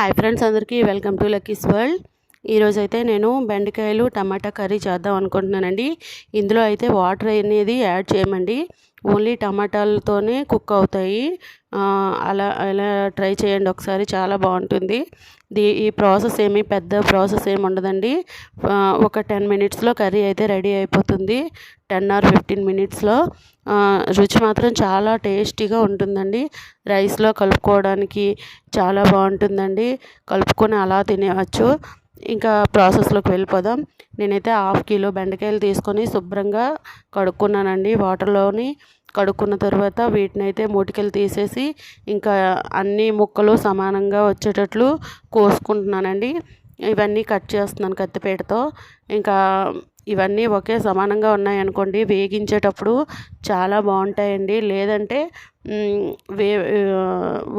Hi friends అందరికీ welcome to Lucky's world ఈరోజు అయితే నేను బెండకాయలు టమాటా కర్రీ చేద్దాం అనుకుంటున్నానండి. ఇందులో అయితే వాటర్ అనేది యాడ్ చేయమండి. ఓన్లీ టమాటాలతోనే కుక్ అవుతాయి. అలా అలా ట్రై చేయండి ఒకసారి చాలా బాగుంటుంది. దీ ఈ ప్రాసెస్ ఏమి పెద్ద ప్రాసెస్ ఏమి ఉండదండి. ఒక టెన్ మినిట్స్లో కర్రీ అయితే రెడీ అయిపోతుంది. టెన్ ఆర్ ఫిఫ్టీన్ మినిట్స్లో. రుచి మాత్రం చాలా టేస్టీగా ఉంటుందండి. రైస్లో కలుపుకోవడానికి చాలా బాగుంటుందండి. కలుపుకొని అలా తినేవచ్చు ఇంకా ప్రాసెస్లోకి వెళ్ళిపోదాం. నేనైతే హాఫ్ కిలో బెండకాయలు తీసుకొని శుభ్రంగా కడుక్కున్నానండి. వాటర్లోని కడుక్కున్న తర్వాత వీటిని అయితే మూటికలు తీసేసి ఇంకా అన్ని ముక్కలు సమానంగా వచ్చేటట్లు కోసుకుంటున్నానండి. ఇవన్నీ కట్ చేస్తున్నాను కత్తిపేటతో. ఇంకా ఇవన్నీ ఒకే సమానంగా ఉన్నాయనుకోండి వేగించేటప్పుడు చాలా బాగుంటాయండి. లేదంటే వే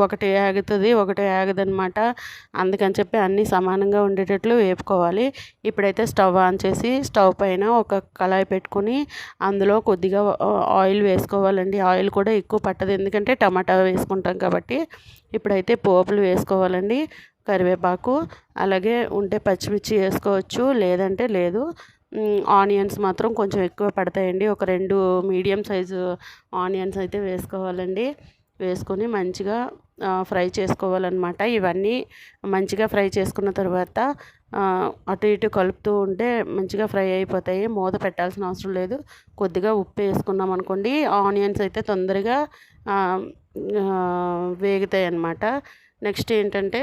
ఒకటి ఆగుతుంది ఒకటి ఆగదనమాట అందుకని చెప్పి అన్నీ సమానంగా ఉండేటట్లు వేపుకోవాలి. ఇప్పుడైతే స్టవ్ ఆన్ చేసి స్టవ్ పైన ఒక కళాయి పెట్టుకొని అందులో కొద్దిగా ఆయిల్ వేసుకోవాలండి. ఆయిల్ కూడా ఎక్కువ పట్టదు. ఎందుకంటే టమాటా వేసుకుంటాం కాబట్టి ఇప్పుడైతే పోపులు వేసుకోవాలండి. కరివేపాకు అలాగే ఉంటే పచ్చిమిర్చి వేసుకోవచ్చు. లేదంటే లేదు. ఆనియన్స్ మాత్రం కొంచెం ఎక్కువ పడతాయండి. ఒక రెండు మీడియం సైజు ఆనియన్స్ అయితే వేసుకోవాలండి. వేసుకొని మంచిగా ఫ్రై చేసుకోవాలన్నమాట. ఇవన్నీ మంచిగా ఫ్రై చేసుకున్న తర్వాత అటు ఇటు కలుపుతూ ఉంటే మంచిగా ఫ్రై అయిపోతాయి. మూత పెట్టాల్సిన అవసరం లేదు. కొద్దిగా ఉప్పు వేసుకున్నాం అనుకోండి ఆనియన్స్ అయితే తొందరగా వేగుతాయి అన్నమాట. నెక్స్ట్ ఏంటంటే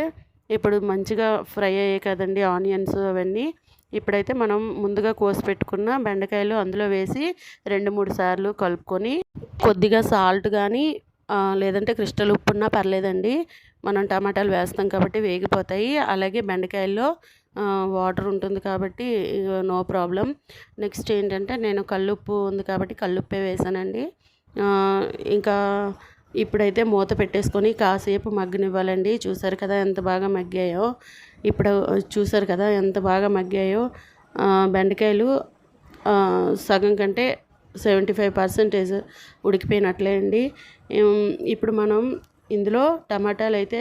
ఇప్పుడు మంచిగా ఫ్రై అయ్యాయి కదండి ఆనియన్స్ అవన్నీ ఇప్పుడైతే మనం ముందుగా కోసి పెట్టుకున్న బెండకాయలు అందులో వేసి రెండు మూడు సార్లు కలుపుకొని కొద్దిగా సాల్ట్ కానీ లేదంటే క్రిస్టల్ ఉప్పు ఉన్నా పర్లేదండి. మనం టమాటాలు వేస్తాం కాబట్టి వేగిపోతాయి. అలాగే బెండకాయల్లో వాటర్ ఉంటుంది కాబట్టి నో ప్రాబ్లం. నెక్స్ట్ ఏంటంటే నేను కల్లుప్పు ఉంది కాబట్టి కల్లుప్పే వేసానండి. ఇంకా ఇప్పుడైతే మూత పెట్టేసుకొని కాసేపు మగ్గనివ్వాలండి. చూసారు కదా ఎంత బాగా మగ్గాయో. ఇప్పుడు చూసారు కదా ఎంత బాగా మగ్గాయో. బెండకాయలు సగం కంటే సెవెంటీ ఫైవ్ పర్సెంటేజ్ ఉడికిపోయినట్లే అండి. ఇప్పుడు మనం ఇందులో టమాటాలు అయితే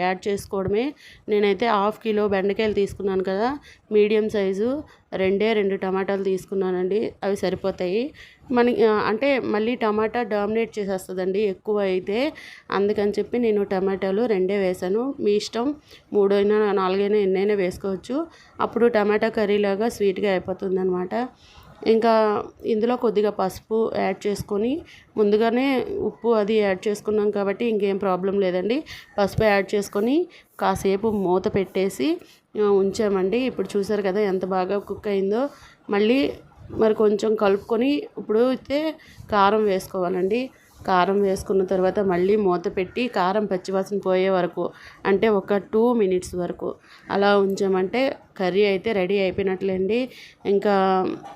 యాడ్ చేసుకోవడమే. నేనైతే హాఫ్ కిలో బెండకాయలు తీసుకున్నాను కదా మీడియం సైజు రెండే రెండు టమాటాలు తీసుకున్నానండి అవి సరిపోతాయి. మన అంటే మళ్ళీ టమాటా డామినేట్ చేసేస్తుందండి ఎక్కువ అయితే. అందుకని చెప్పి నేను టమాటాలు రెండే వేసాను. మీ ఇష్టం మూడైనా నాలుగైనా ఎన్నైనా వేసుకోవచ్చు. అప్పుడు టమాటా కర్రీలాగా స్వీట్గా అయిపోతుంది అనమాట ఇంకా ఇందులో కొద్దిగా పసుపు యాడ్ చేసుకొని ముందుగానే ఉప్పు అది యాడ్ చేసుకున్నాం కాబట్టి ఇంకేం ప్రాబ్లం లేదండి. పసుపు యాడ్ చేసుకొని కాసేపు మూత పెట్టేసి ఉంచామండి. ఇప్పుడు చూసారు కదా ఎంత బాగా కుక్ అయిందో. మళ్ళీ మరి కొంచెం కలుపుకొని ఇప్పుడు అయితే కారం వేసుకోవాలండి. కారం వేసుకున్న తర్వాత మళ్ళీ మూత పెట్టి కారం పచ్చివాసన పోయే వరకు అంటే ఒక టూ మినిట్స్ వరకు అలా ఉంచామంటే కర్రీ అయితే రెడీ అయిపోయినట్లండి. ఇంకా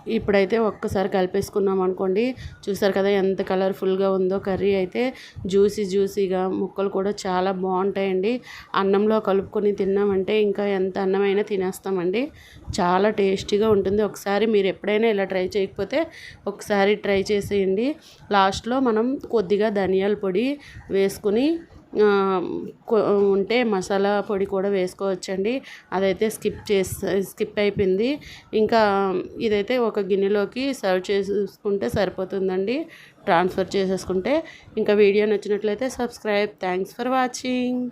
ఇప్పుడైతే ఒక్కసారి కలిపేసుకున్నాం అనుకోండి. చూసారు కదా ఎంత కలర్ఫుల్గా ఉందో కర్రీ అయితే. జ్యూసీ జ్యూసీగా ముక్కలు కూడా చాలా బాగుంటాయండి. అన్నంలో కలుపుకొని తిన్నామంటే ఇంకా ఎంత అన్నమైనా తినేస్తామండి. చాలా టేస్టీగా ఉంటుంది. ఒకసారి మీరు ఎప్పుడైనా ఇలా ట్రై చేయకపోతే ఒకసారి ట్రై చేసేయండి. లాస్ట్లో మనం కొద్దిగా ధనియాల పొడి వేసుకుని ఉంటే మసాలా పొడి కూడా వేసుకోవచ్చండి. అదైతే స్కిప్ చేసి స్కిప్ అయిపోయింది. ఇంకా ఇదైతే ఒక గిన్నెలోకి సర్వ్ చేసుకుంటే సరిపోతుందండి. ట్రాన్స్ఫర్ చేసేసుకుంటే. ఇంకా వీడియో నచ్చినట్లయితే సబ్స్క్రైబ్. Thanks for watching.